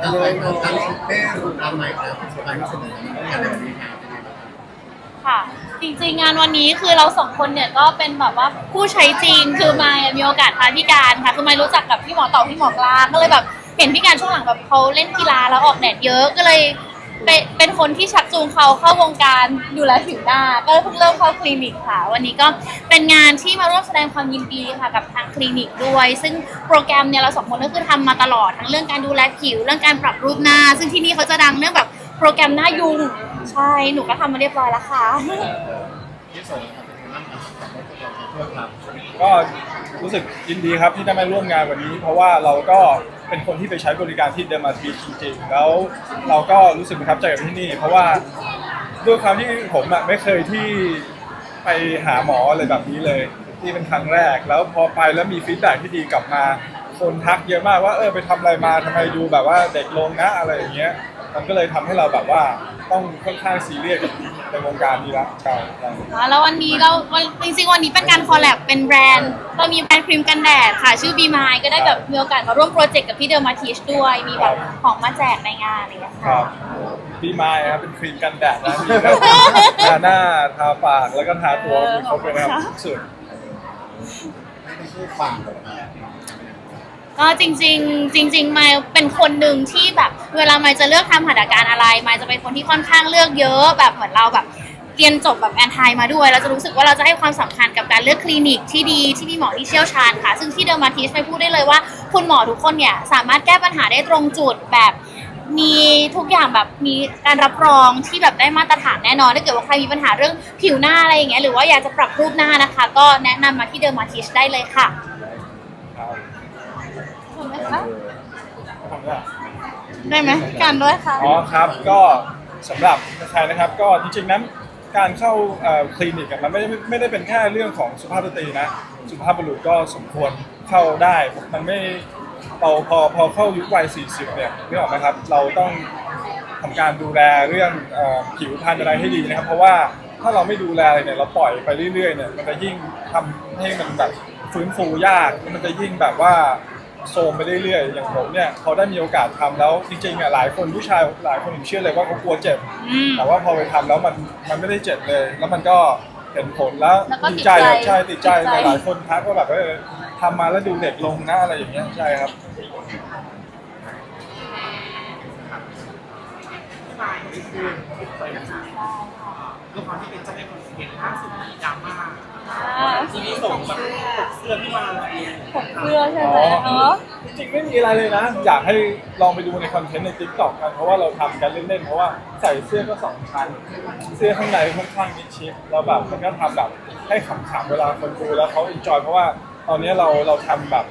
เราเลยเราตั้งชื่อเต้ทำใหม่ครับสุดท้ายก็เสนองานในวันนี้ครับค่ะ จริงๆงานวันนี้คือเราสองคนเนี่ยก็เป็นแบบว่าผู้ใช้จริงคือมายมีโอกาสพาพี่การค่ะคือมารู้จักกับพี่หมอต่อพี่หมอกลาก็เลยแบบเห็นพี่การช่วงหลังแบบเขาเล่นกีฬาแล้วออกแดดเยอะก็เลย เป็นเป็นคนที่ชักจูงเขาเข้าวงการดูแลผิวหน้า ก็เพิ่งเริ่มเข้าคลินิกค่ะ วันนี้ก็เป็นงานที่มาร่วมแสดงความยินดีค่ะกับทางคลินิกด้วย ซึ่งโปรแกรมเนี่ยเราสองคนก็คือทำมาตลอดทั้งเรื่องการดูแลผิว เรื่องการปรับรูปหน้า ซึ่งที่นี่เขาจะดังเรื่องแบบโปรแกรมหน้ายุงใช่หนูก็ทำมาเรียบร้อยแล้วค่ะ ที่ส่งครับเป็นนั่งกับรถกับเพื่อครับก็รู้สึกยินดีครับที่ได้มาร่วมงานวันนี้ เพราะว่าเราก็ เป็นคนที่ไปใช้บริการที่เดมาทีจริงๆ แล้วเราก็รู้สึกประทับใจกับที่นี่ เพราะว่าด้วยความที่ผมอะไม่เคยที่ไปหาหมออะไรแบบนี้เลยที่เป็นครั้งแรก แล้วพอไปแล้วมีฟีดแบ็ที่ดีกลับมา คนทักเยอะมากว่าเออไปทำอะไรมาทำไมดูแบบว่าเด็กลงนะอะไรอย่างเงี้ย มันก็เลยทำให้เราแบบว่าต้องค่อนข้างซีเรียสกับในวงการนี้ละใช่ใช่อ่าแล้ววันนี้เราวันจริงๆวันนี้เป็นการคอลแลบเป็นแบรนด์เรามีแบรนด์ครีมกันแดดค่ะ ชื่อ Be Mine ก็ได้แบบมีโอกาสมาร่วมโปรเจกต์กับพี่เดอร์มาทิชด้วย มีแบบของมาแจกในงานอะไรอย่างเงี้ยคค่ะ รับพี่ไม้ครับเป็นครีมกันแดดนะมีแบบทาหน้าทาปากแล้วก็ทาตัวมีครบเลยนะครับสุด ไม่ได้ชื่อฟังเลยนะ ก็จริง ๆ จริงๆมายเป็นคนหนึ่งที่แบบ เวลาไมายจะเลือกทำหัตถการอะไรไมายจะเป็นคนที่ค่อนข้างเลือกเยอะแบบเหมือนเราแบบเรียนจบแบบแอนไทมาด้วยเราจะรู้สึกว่าเราจะให้ความสำคัญกับการเลือกคลินิกที่ดีที่มีหมอที่เชี่ยวชาญค่ะ ซึ่งที่เดอร์มาทิสไปพูดได้เลยว่า คุณหมอทุกคนเนี่ยสามารถแก้ปัญหาได้ตรงจุดแบบ มีทุกอย่างแบบมีการรับรองที่แบบได้มาตรฐานแน่นอนถ้าเกิดว่าใครมีปัญหาเรื่องผิวหน้าอะไรอย่างเงี้ยหรือว่าอยากจะปรับรูปหน้านะคะ ก็แนะนำมาที่เดอร์มาทิสได้เลยค่ะ ไหมคะผมเนี่ยได้ไหมกันด้วยค่ะ อ๋อครับก็สำหรับใครนะครับ ก็จริงๆนั้นการเข้าเอ่อคลินิกอะมันไม่ได้ไม่ได้เป็นแค่เรื่องของสุภาพสตรีนะสุภาพบุรุษก็สมควรเข้าได้มันไม่เราพอพอเข้ายุควัย40เนี่ยนึกออกไหมครับ เราต้องทำการดูแลเรื่องเอ่อผิวพรรณอะไรให้ดีนะครับ เพราะว่าถ้าเราไม่ดูแลเลยเนี่ยเราปล่อยไปเรื่อยๆเนี่ยมันจะยิ่งทำให้มันแบบฟื้นฟูยากมันจะยิ่งแบบว่า โซมไปเรื่อยๆอย่างผมเนี่ยพอได้มีโอกาสทำแล้วจริงๆอะหลายคนผู้ชายหลายคนผมเชื่อเลยว่าเขากลัวเจ็บ อืม แต่ว่าพอไปทำแล้วมันมันไม่ได้เจ็บเลย แล้วมันก็เห็นผลแล้วแล้วก็ดีติดใจใจอะใช่ติดใจติดใจ หลายๆคนทักว่าแบบเออทำมาแล้วดูเด็กลงนะอะไรอย่างเงี้ยใช่ครับชายนี่คือเคยนะคะด้วยความที่เป็นเจ้าแม่คนเก่งล่าสุดมีดราม่าอ่า ทีนี้ส่งแบบเสื้อที่มาผมเพื่อใช่ไหมอ๋อเออจริงๆไม่มีอะไรเลยนะ อยากให้ลองไปดูในคอนเทนต์ใน t ิ k t o k กันเพราะว่าเราทำกันเล่นๆเพราะว่าใส่เสื้อก็สองชั้น เสื้อข้างในค่อนข้างมิดชิดแล้วแบบมันก็ทำแบบให้ขำๆเวลาคนดูแล้วเขาอินจอยเพราะว่าตอนนี้เราเราทำแบบ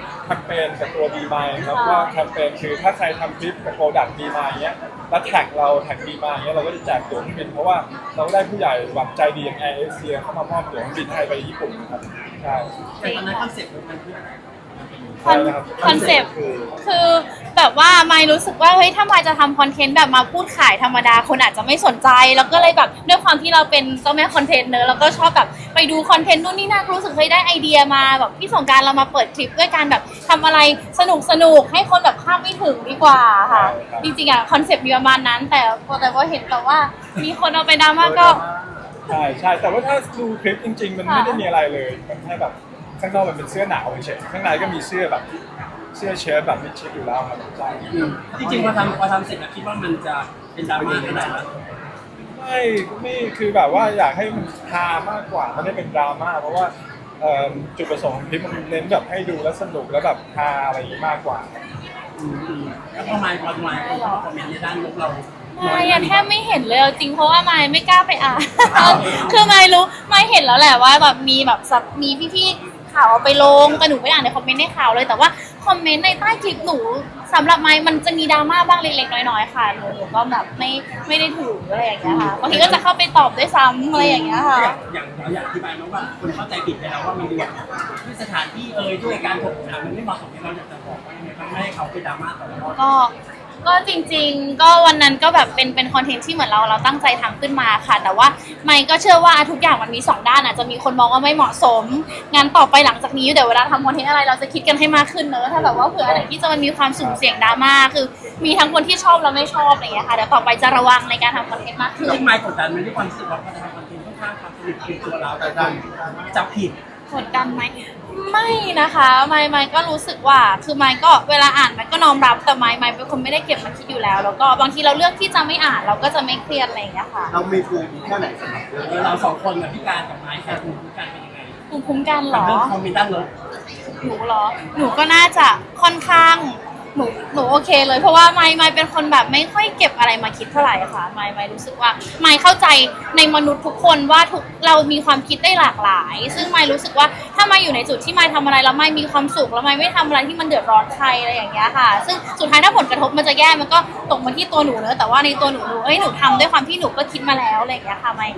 แค มเปญกับตัวดีมายครับว่าแคมเปญคือถ้าใครทำคลิปกับโปรดักต์ดีมายเงี้ยแล้วแท็กเราแท็กดีมายเงี้ยเราก็จะแจกตั๋วเครื่องบินเพราะว่าเราได้ผู้ใหญ่หวังใจดีอย่างแอร์เอเชียเข้ามามอบตั๋วเครื่องบินให้ไปญี่ปุ่นนะครับใช่ แต่ตอนนั้นคอนเซ็ปต์มันคืออะไรค อนคอนเซปต์คือแบบว่าไม่รู้สึกว่าเฮ้ยถ้ามาจะทำคอนเทนต์แบบมาพูดขายธรรมดาคนอาจจะไม่สนใจ แล้วก็เลยแบบด้วยความที่เราเป็นเจ้าแม่คอนเทนต์เนอะแล้วก็ชอบแบบไปดูคอนเทนต์นู่นนี่นั่นรู้สึกเคยได้ไอเดียมาแบบพี่สงกรารเรามาเปิดคลิปด้วยการแบบทำอะไรสนุกสนุกให้คนแบบคาดไม่ถึงดีกว่าค่ะ จริงๆอะคอนเซปต์มีประมาณนั้น แต่แต่ว่าเห็นแบบว่ามีคนเอาไปดราม่าก็ ใช่ใช่แต่ว่าถ้าดูคลิปจริง ๆ มันค่ะไม่ได้มีอะไรเลย มันแค่แบบ ข้างนอกมันเป็นเสื้อหนาวเฉยๆข้างในก็มีเสื้อแบบเสื้อเชิ้ตแบบมิดชิดอยู่แล้วครับใช่จริงๆพอทำพอทำเสร็จแล้วคิดว่ามันจะเป็นดราม่าขนาดนั้นไม่ไม่คือแบบว่าอยากให้มันฮามากกว่าไม่ได้เป็นดราม่าเพราะว่าเอิ่มจุดประสงค์ของคลิปมันเน้นแบบให้ดูแล้วสนุกแล้วแบบฮาอะไรอย่างนี้มากกว่าแล้วพอมาพอมาคนเข้ามาคอมเมนต์ในด้านลบเราไม่อะแทบไม่เห็นเลยเอาจริงเพราะว่าไม่ไม่กล้าไปอ่านคือไม่รู้ไม่เห็นแล้วแหละว่าแบบมีแบบสับมีพี่ๆ ข่าวเอาไปลงแต่หนูไม่อ่านในคอมเมนต์ในข่าวเลยแต่ว่าคอมเมนต์ในใต้คลิปหนูสำหรับไม่มันจะมีดราม่าบ้างเล็กๆน้อยๆค่ะหนูหนูก็แบบไม่ไม่ได้ถืออะไรอย่างเงี้ยค่ะบางทีก็จะเข้าไปตอบด้วยซ้ำอะไรอย่างเงี้ยค่ะ อย่างเราอยากอธิบายมาว่าคนเข้าใจผิดไปแล้วว่ามันดูแบบด้วยสถานที่เอ่ยด้วยการถกถามมันไม่เหมาะสมที่เราอยากจะบอกว่ายังไงบ้างไม่ให้เขาไปดราม่าต่อแล้วก็ ก็จริงๆ ก็วันนั้นก็แบบเป็นเป็นคอนเทนต์ที่เหมือนเราเราตั้งใจทำขึ้นมาค่ะ แต่ว่าไม่ก็เชื่อว่าทุกอย่างมันมีสองด้านอาจจะมีคนมองว่าไม่เหมาะสมงานต่อไปหลังจากนี้เดี๋ยวเวลาทำคอนเทนต์อะไรเราจะคิดกันให้มากขึ้นเนอะถ้าแบบว่าเผื่ออะไรที่จะมันมีความสุ่มเสี่ยงดราม่าคือ มีทั้งคนที่ชอบและไม่ชอบอะไรอย่างเงี้ยค่ะเดี๋ยวต่อไปจะระวังในการทำคอนเทนต์มากขึ้นซึ่งไมค์กดดันมันด้วยความรู้สึกว่าพอจะทำคอนเทนต์ค่อนข้างความสนุกคือตัวเราแต่ดันจับผิด กดดันไหม ไม่นะคะไม่ไม่ก็รู้สึกว่าคือไม่ก็เวลาอ่านมันก็น้อมรับแต่ไม่ไม่เป็นคนไม่ได้เก็บมาคิดอยู่แล้ว แล้วก็บางทีเราเลือกที่จะไม่อ่านเราก็จะไม่เครียดอะไรอย่างเงี้ยค่ะ เรามีภูมิแค่ไหนสำหรับเรื่องเออเราสองคนกับพี่การกับไม้แค่ภูมิคุ้มกันเป็นยังไงภูมิคุ้มกันเหรกับอเรื่องคอมเมนต์ด้านลบหนูเหรอ หนูก็น่าจะค่อนข้าง หนูหนูโอเคเลยเพราะว่าไม่ไม่เป็นคนแบบไม่ค่อยเก็บอะไรมาคิดเท่าไหร่ค่ะไม่ไม่รู้สึกว่าไม่เข้าใจในมนุษย์ทุกคนว่าทุกเรามีความคิดได้หลากหลาย ซึ่งไม่รู้สึกว่าถ้าไมาอยู่ในจุดที่ไม่ทำอะไรแล้วไม่มีความสุขแล้วไม่ไม่ทำอะไรที่มันเดือดร้อนใครอะไรอย่างเงี้ยค่ะ ซึ่งสุดท้ายถ้าผลกระทบมันจะแย่มันก็ตกมาที่ตัวหนูเนอะแต่ว่าในตัวหนูหนูเอ้ยหนูทำด้วยความที่หนูก็คิดมาแล้วอะไรอย่างเงี้ยค่ะไม่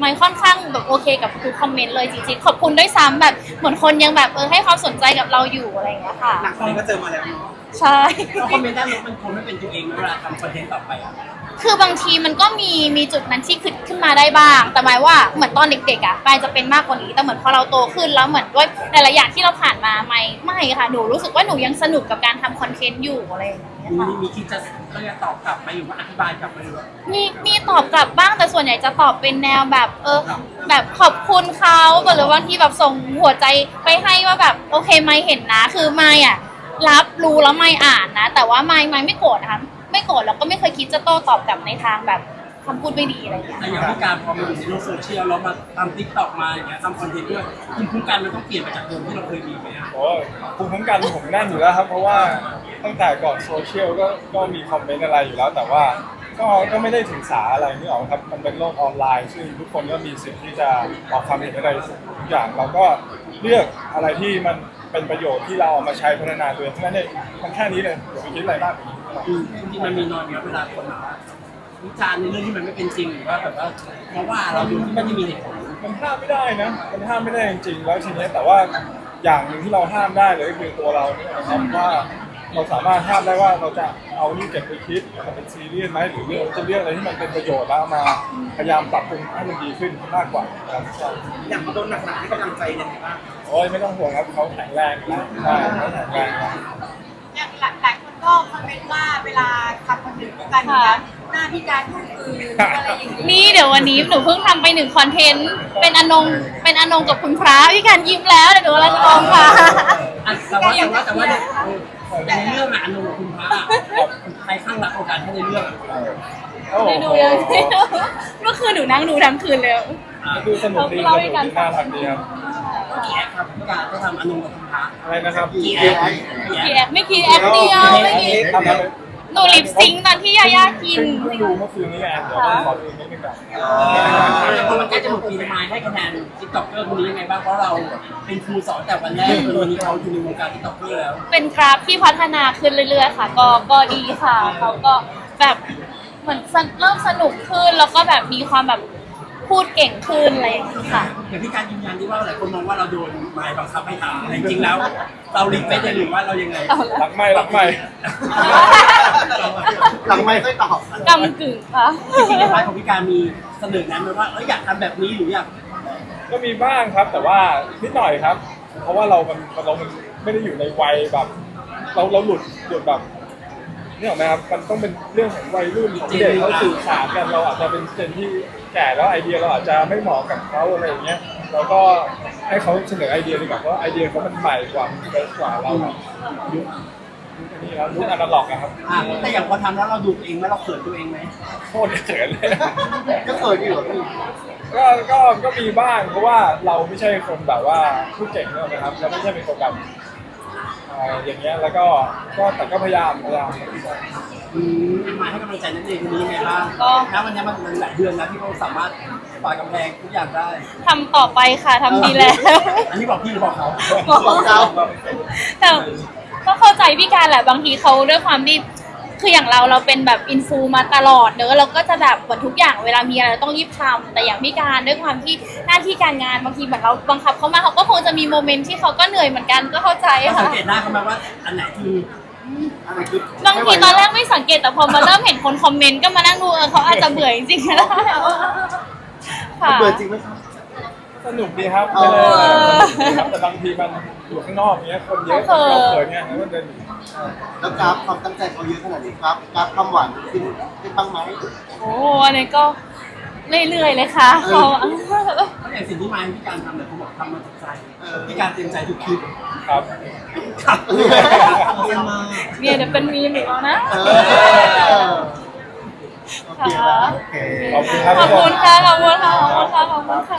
ไม่ค่อนข้างแบบโอเคกับทุกคอมเมนต์เลยจริงๆขอบคุณด้วยซ้ำแบบเหมือนคนยังแบบเออให้ความสนใจกับเราอยู่อะไรอย่างเงี้ยค่ะ หนักเลยก็เจอมาแล้วเนาะ ใช่ เพราะคอมเมนต์ด้านลบมันคงไม่เป็นตัวเองเวลาทำคอนเทนต์ต่อไปอะคือบางทีมันก็มีมีจุดนั้นที่ขึ้นขึ้นมาได้บ้าง แต่หมายว่าเหมือนตอนเด็กๆอะปายจะเป็นมากกว่านี้ แต่เหมือนพอเราโตขึ้นแล้วเหมือนด้วยหลายๆอย่างที่เราผ่านมาไม่ไม่ค่ะ หนูรู้สึกว่าหนูยังสนุกกับการทำคอนเทนต์อยู่อะไรอย่างเงี้ยมีค่ะมีคิดจะก็จะตอบกลับไปหรือว่าอธิบายกลับไปหรือว่า มีมีตอบกลับบ้างแต่ส่วนใหญ่จะตอบเป็นแนวแบบเออแบบขอบคุณเขาหรือว่าที่แบบส่งหัวใจไปให้ว่าแบบโอเคไม่เห็นนะ คือไม่อะ รับรู้แล้วไม่อ่านนะ แต่ว่าไม่ไม่ไม่โกรธนะคะไม่โกรธแล้วก็ไม่เคยคิดจะโต้ตอบกลับในทางแบบคำพูดไม่ดีอะไรอย่างเงี้ย แต่อย่างพี่การพอมาอยู่ในโลกโซเชียลแล้วมาทำทิกตอกมาอย่างเงี้ยทำคอนเทนต์ด้วยภูมิคุ้มกันมันต้องเปลี่ยนไปจากเดิมที่เราเคยมีไหมอะโอ้ยภูมิคุ้มกันผมแน่นอยู่แล้วครับ เพราะว่าตั้งแต่ก่อนโซเชียลก็ก็มีคอมเมนต์อะไรอยู่แล้ว แต่ว่าก็ก็ไม่ได้ถึงสาอะไรนี่หรอกครับมันเป็นโลกออนไลน์ ซึ่งทุกคนก็มีสิทธิ์ที่จะออกความเห็นอะไรทุกอย่างเราก็เลือกอะไรที่มัน เป็นประโยชน์ที่เราเอามาใช้พัฒนาตัวเองเท่านั้นเองมันแค่นี้เลยอย่าไปคิดอะไรมากกว่านี้อืมจริงๆมันมีนอยเยอะเวลาคนแบบว่าวิจารณ์ในเรื่องที่มันไม่เป็นจริงหรือว่าแบบว่าเพราะว่าเราดูที่ไม่ได้มีเหตุผลมันห้ามไม่ได้นะ มันห้ามไม่ได้จริงๆแล้วทีนี้แต่ว่าอย่างหนึ่งที่เราห้ามได้เลยก็คือตัวเราเนี่ยนะครับว่า เราสามารถห้ามได้ว่าเราจะเอานี่เก็บไปคิดจะเป็นซีเรียสไหมหรือเรื่องจะเรื่องอะไรที่มันเป็นประโยชน์แล้วเอามาพยายามปรับปรุงให้มันดีขึ้นมากกว่าครับใช่อย่างเขาโดนหนักๆให้กำลังใจยังไงบ้างโอ้ยไม่ต้องห่วงครับเขาแข็งแรงนะใช่เขาแข็งแรงนะอย่างหลายหลายคนก็คอมเมนต์ว่าเวลาทำคอนเทนต์กันเนี่ยนะหน้าพี่การถูกคืนอะไรอย่างนี้นี่เดี๋ยววันนี้หนูเพิ่งทำไปหนึ่งคอนเทนต์เป็นอนงเป็นอนงกับคุณพระพี่การยิ้มแล้วเดี๋ยวหนูกำลังจะลองค่ะอะแต่ว่าแต่ว่าแต่ว่า เนี่ยเออในเรื่องอะอนุกับคุณพระอะใครข้างรักโอกาสให้ในเรื่องอะโอ้โหได้ดูยังไม่ดูเมื่อคืนหนูนั่งดูทั้งคืนเลยอะดูสนุกดีสเล่านุกให้ดีกันฟัน่างรักดีครับกี่แอคครับพี่การก็ทำอนุกับคุณพระอะไรนะครับกี่แอคกี่กี่แอแอคคไม่กี่แอคเดียวไม่กี่ทำอะไรห นูลิปซิงค์ตอนที่ยาย่ากิน เพิ่งดูเมื่อคืนนี้ไงเดี๋ยวต้องขอดูนิดนึงก่อนพอมันใกล้จะหมดปีทำไมให้คะแนนติ๊กต็อกเกอร์คนนี้ยังไงบ้างเพราะเราเป็นครูสอนแต่วันแรกจนวันนี้เขาอยู่ในวงการติ๊กต็อกเกอร์แล้วเป็นกราฟที่พัฒนาขึ้นเรื่อยๆ ค่ะ ก็ก็ดีค่ะ เขาก็แบบเหมือนสนเริ่มสนุกขึ้น แล้วก็แบบมีความแบบพูดเก่งขึ้นอะไรอย่างนี้ค่ะ อย่างที่การยืนยันที่ว่าหลายคนมองว่าเราโดนไม้บังคับให้ทำแต่จริงๆแล้ว เราลิงก์ไปได้หรือว่าเรายังไงเอาละรักไม่รักไม่ หลังไม่ค่อยตอบกำกึ่งค่ะ จริงๆในพาร์ทของพี่การมีเสนอแนะไหมว่าเอยอยากทำแบบนี้หรืออยากก็มีบ้างครับ แต่ว่านิดหน่อยครับ เพราะว่าเรามันเรามันไม่ได้อยู่ในวัยแบบ เราเราหลุดหลุดแบบนี่หรอกไหมครับมันต้องเป็นเรื่องของวัยรุ่นที่เด็กเขาสื่อสารกันเราอาจจะเป็นเจนที่แก่แล้วไอเดียเราอาจจะไม่เหมาะกับเขาอะไรอย่างเงี้ยเราก็ให้เขาเสนอไอเดียดีกว่าเพราะไอเดียเขามันใหม่กว่าเฟรชกว่าเราแบบยุค ยุคนี้แล้วยุคอนาล็อกอะครับอะแต่อย่างพอทำแล้วเราดูตัวเองไหมเราเขินตัวเองไหมโคตรเขินเลย ก็เคยอยู่กับพี่ก็ก็ก็มีบ้างเพราะว่าเราไม่ใช่คนแบบว่าพูดเก่งเนอะนะครับเราไม่ใช่เป็นคนแบบเอ่ออย่างเงี้ยแล้วก็ก็แต่ก็พยายามพยายามอืมมาให้กำลังใจนักเรียนคนนี้ยังไงบ้างก็ณวันนี้มันมันหลายเดือนแล้วที่เขาสามารถฝ่ากำแพงทุกอย่างได้ทำต่อไปค่ะทำดีแล้ว อันนี้บอกพี่หรือบอกเขา บอกเขาแต่ ก็เข้าใจพี่การแหละบางทีเขาด้วยความที่คืออย่างเราเราเป็นแบบอินฟูมาตลอดเนอะเราก็จะแบบเหมือนทุกอย่างเวลามีอะไรเราต้องรีบทำแต่อย่างพี่การด้วยความที่หน้าที่การงานบางทีเหมือนเราบังคับเขามาเขาก็คงจะมีโมเมนต์ที่เขาก็เหนื่อยเหมือนกันก็เข้าใจเราสัค่ะ งเกตได้เขาไหมว่าอันไหนคืออะไรคือบางทีตอนแรกไม่สังเกตแต่พอมาเริ่มเห็นคนคอมเมนต์ก็มานั่งดูเออเขาอาจจะเบื่อจริงๆก็ได้ค่ะ เบื่อจริงไหมครับ สนุกดีครับเอไม่อได้อะไรครับแต่บางทีมัน อยู่ข้างนอกเนี้ยคนเยอะเขาเขินเราเขินเนี่ยแล้วมันเดินอยู่แล้วกราฟความตั้งใจเขาเยอะขนาดนี้ครับกราฟความหวานขึ้นได้บ้างไหมโอ้อันนี้ก็เรื่อยๆเลยค่ะเขาเพราะอย่างสิ่งที่มายพี่การทำเนี่ยเขาบอกทำมาจากใจเออพี่การเต็มใจทุกคลิปครับครับเยี่ยมมากเนี่ยเดี๋ยวเป็นมีมอีกแล้วนะเออโอเคนะโอเคขอบคุณครับขอบคุณค่ะขอบคุณค่ะขอบคุณค่ะขอบคุณค่ะ